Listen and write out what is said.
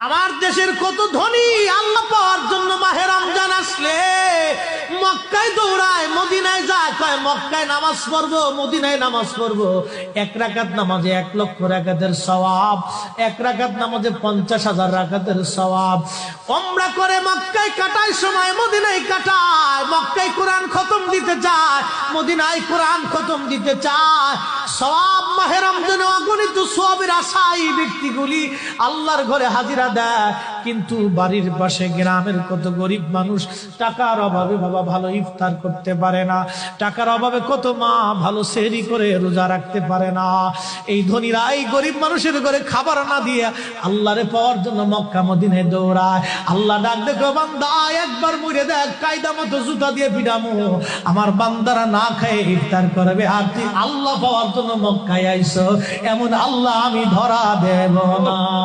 আমার দেশের কত ধনী আল্লাহ পাওয়ার জন্য মাহে রমজান আসলে। মক্কায় দৌড়ায়, মদিনায় যায়, কয়, মক্কায় নামাজ পড়ব, মদিনায় নামাজ পড়ব। এক রাকাত নামাজে এক লক্ষ রাকাতের সওয়াব, এক রাকাত নামাজে পঞ্চাশ হাজার রাকাতের সওয়াব। ওমরা করে মক্কায় কাটায়, সময় মদিনায় কাটায়। মক্কায় কোরআন খতম দিতে চায়, মদিনায় কোরআন খতম দিতে চায়। সওয়াব মাহে রমজানে অগণিত সওয়াবের আশায় ব্যক্তিগুলি আল্লাহর ঘরে হাজিরা দেয়। কিন্তু বাড়ির পাশে গ্রামের কত গরিব মানুষ, টাকার অভাবে বাবা ভালো ইফতার করতে পারে না, টাকার অভাবে কত মা ভালো সেহরি করে রোজা রাখতে পারে না। এই ধনীরা, এই গরিব মানুষের ঘরে খাবার না দিয়ে আল্লাহরে পাওয়ার জন্য মক্কা মদিনে দৌড়ায়। আল্লাহ ডাক দেখো, বান্দা, একবার মরে দেখ, কায়দা মতো জুতা দিয়ে পিডামো আমার বান্দারা না খায় ইফতার করবে। আর তুই আল্লাহ পাওয়ার জন্য মক্কায় আইসো। এমন আল্লাহ আমি ধরা দেব না।